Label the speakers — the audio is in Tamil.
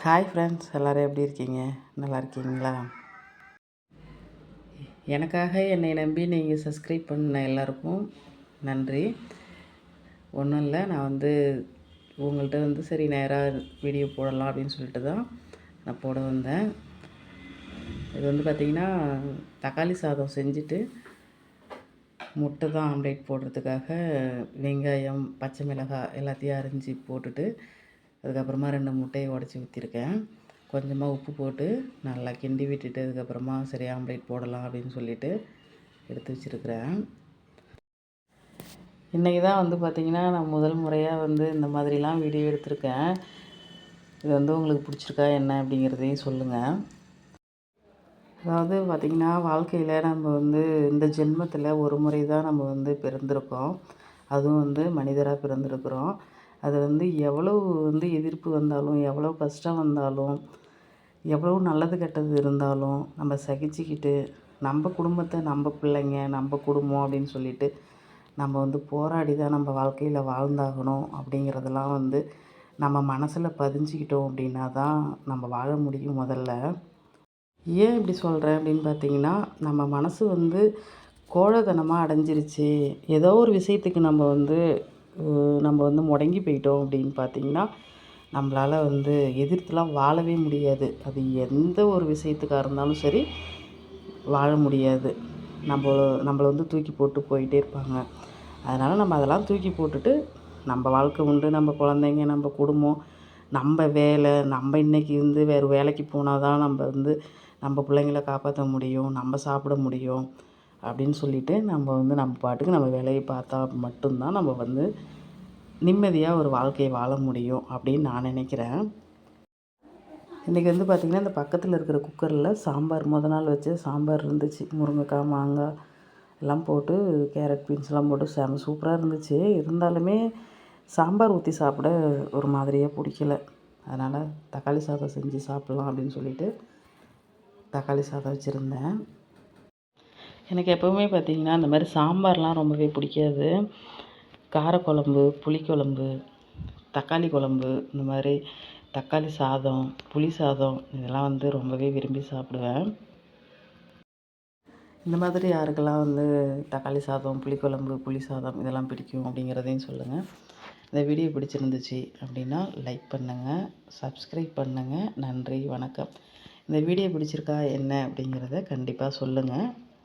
Speaker 1: ஹாய் ஃப்ரெண்ட்ஸ் எல்லோரும் எப்படி இருக்கீங்க நல்லா இருக்கீங்களா எனக்காக என்னை நம்பி நீங்கள் சப்ஸ்கிரைப் பண்ண எல்லாருக்கும் நன்றி ஒன்றும் இல்லை நான் வந்து உங்கள்கிட்ட வந்து சரி நேராக வீடியோ போடலாம் அப்படின்னு சொல்லிட்டு தான் நான் போட வந்தேன் இது வந்து பார்த்திங்கன்னா தக்காளி சாதம் செஞ்சுட்டு முட்டை தான் ஆம்லேட் போடுறதுக்காக வெங்காயம் பச்சை மிளகாய் எல்லாத்தையும் அரிஞ்சு போட்டுட்டு அதுக்கப்புறமா ரெண்டு முட்டையை உடச்சி ஊற்றிருக்கேன் கொஞ்சமாக உப்பு போட்டு நல்லா கிண்டி விட்டுட்டு அதுக்கப்புறமா சரி ஆம்லேட் போடலாம் அப்படின்னு சொல்லிட்டு எடுத்து வச்சுருக்கிறேன் இன்றைக்கி தான் வந்து பார்த்திங்கன்னா நான் முதல் முறையாக வந்து இந்த மாதிரிலாம் வீடியோ எடுத்திருக்கேன் இது வந்து உங்களுக்கு பிடிச்சிருக்கா என்ன அப்படிங்கிறதையும் சொல்லுங்கள் அதாவது பார்த்திங்கன்னா வாழ்க்கையில் நம்ம வந்து இந்த ஜென்மத்தில் ஒரு முறை தான் நம்ம வந்து பிறந்திருக்கோம் அதுவும் வந்து மனிதராக பிறந்திருக்கிறோம் அது வந்து எவ்வளோ வந்து எதிர்ப்பு வந்தாலும் எவ்வளோ கஷ்டம் வந்தாலும் எவ்வளோ நல்லது கெட்டது இருந்தாலும் நம்ம சகிச்சுக்கிட்டு நம்ம குடும்பத்தை நம்ம பிள்ளைங்க நம்ம குடும்பம் அப்படின்னு சொல்லிட்டு நம்ம வந்து போராடி தான் நம்ம வாழ்க்கையில் வாழ்ந்தாகணும் அப்படிங்கிறதெல்லாம் வந்து நம்ம மனசில் பதிஞ்சுக்கிட்டோம் அப்படின்னா தான் நம்ம வாழ முடியும் முதல்ல ஏன் இப்படி சொல்கிறேன் அப்படின்னு பார்த்தீங்கன்னா நம்ம மனசு வந்து கோழதனமாக அடைஞ்சிருச்சு ஏதோ ஒரு விஷயத்துக்கு நம்ம வந்து நம்ம வந்து முடங்கி போயிட்டோம் அப்படின்னு பார்த்திங்கன்னா நம்மளால் வந்து எதிர்த்துலாம் வாழவே முடியாது அது எந்த ஒரு விஷயத்துக்காக இருந்தாலும் சரி வாழ முடியாது நம்ம நம்மளை வந்து தூக்கி போட்டு போயிட்டே இருப்பாங்க அதனால் நம்ம அதெல்லாம் தூக்கி போட்டுட்டு நம்ம வாழ்க்கை உண்டு நம்ம குழந்தைங்க நம்ம குடும்பம் நம்ம வேலை நம்ம இன்றைக்கி வந்து வேறு வேலைக்கு போனால் தான் நம்ம வந்து நம்ம பிள்ளைங்கள காப்பாற்ற முடியும் நம்ம சாப்பிட முடியும் அப்படின்னு சொல்லிவிட்டு நம்ம வந்து நம்ம பாட்டுக்கு நம்ம வேலையை பார்த்தா மட்டும்தான் நம்ம வந்து நிம்மதியாக ஒரு வாழ்க்கையை வாழ முடியும் அப்படின்னு நான் நினைக்கிறேன் இன்றைக்கி வந்து பார்த்திங்கன்னா இந்த பக்கத்தில் இருக்கிற குக்கரில் சாம்பார் முத நாள் வச்சு சாம்பார் இருந்துச்சு முருங்கைக்காய் மாங்காய் எல்லாம் போட்டு கேரட் பீன்ஸ்லாம் போட்டு செம சூப்பராக இருந்துச்சு இருந்தாலுமே சாம்பார் ஊற்றி சாப்பிட ஒரு மாதிரியாக பிடிக்கல அதனால் தக்காளி சாதம் செஞ்சு சாப்பிட்லாம் அப்படின்னு சொல்லிவிட்டு தக்காளி சாதம் வச்சுருந்தேன் எனக்கு எப்போவுமே பார்த்திங்கன்னா அந்த மாதிரி சாம்பார்லாம் ரொம்பவே பிடிக்காது காரக்குழம்பு புளிக்குழம்பு தக்காளி குழம்பு இந்த மாதிரி தக்காளி சாதம் புளி சாதம் இதெல்லாம் வந்து ரொம்பவே விரும்பி சாப்பிடுவேன் இந்த மாதிரி யாருக்கெல்லாம் வந்து தக்காளி சாதம் புளிக்குழம்பு புளி சாதம் இதெல்லாம் பிடிக்கும் அப்படிங்கிறதையும் சொல்லுங்கள் இந்த வீடியோ பிடிச்சிருந்துச்சு அப்படின்னா லைக் பண்ணுங்கள் சப்ஸ்கிரைப் பண்ணுங்கள் நன்றி வணக்கம் இந்த வீடியோ பிடிச்சிருக்கா என்ன அப்படிங்கிறத கண்டிப்பாக சொல்லுங்கள்